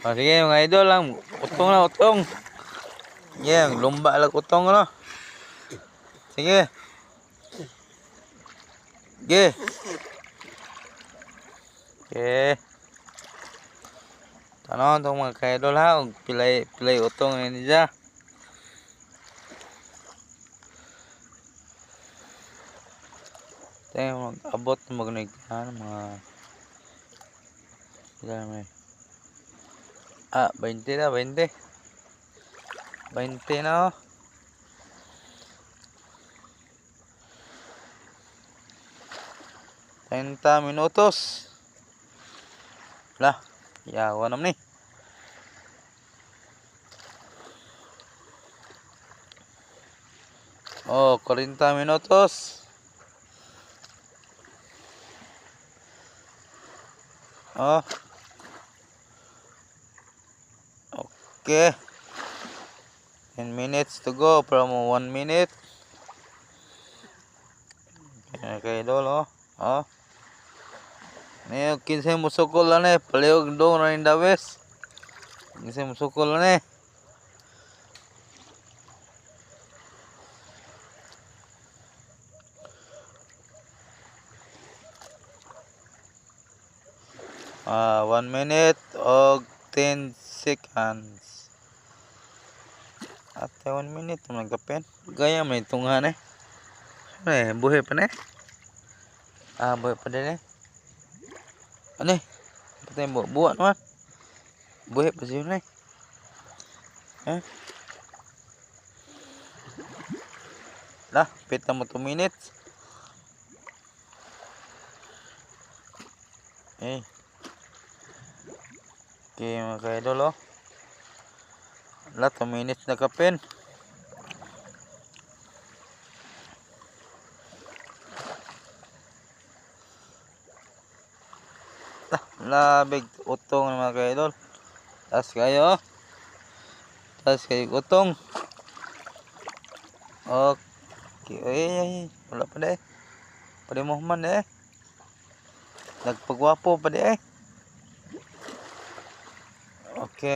Oh, sige mga idol lang. Utong na, utong. Yan, lumba lang utong ano. Sige. Sige. Sige. Tanong itong mga kaidol ha. Pilay, pilay utong ini dyan. Tayo mag-abot na mag-nagtahan mga Ilan may Ah, 20 na, 20 20 na oh. Treinta minutos. Lah, yawa naman eh. Oh, 40 minutos. Oh. Okay. 10 minutes to go from 1 minute. Okay, idol, oh. Ni kinsa musukol na ni, paliog dong na inda wes. Kinsa musukol na ni. Ah, 1 minute og 10 seconds. At 1 minute nagkapen. Gaya may tunghan eh. Eh, buhay pa. Ah, buhay pa din eh. Ano eh? Patay mo, buwan naman. Buhay pa siya eh. Lah, pita mo 2 minutes. Eh. Okay mga ka-idol oh. Wala, 2 minutes na kapin. Labig utong mga ka-idol. Tas kayo. Tas kayo utong. Okay, ay, ay, wala pa de. Pwede mo man eh. Nagpagwapo pa eh.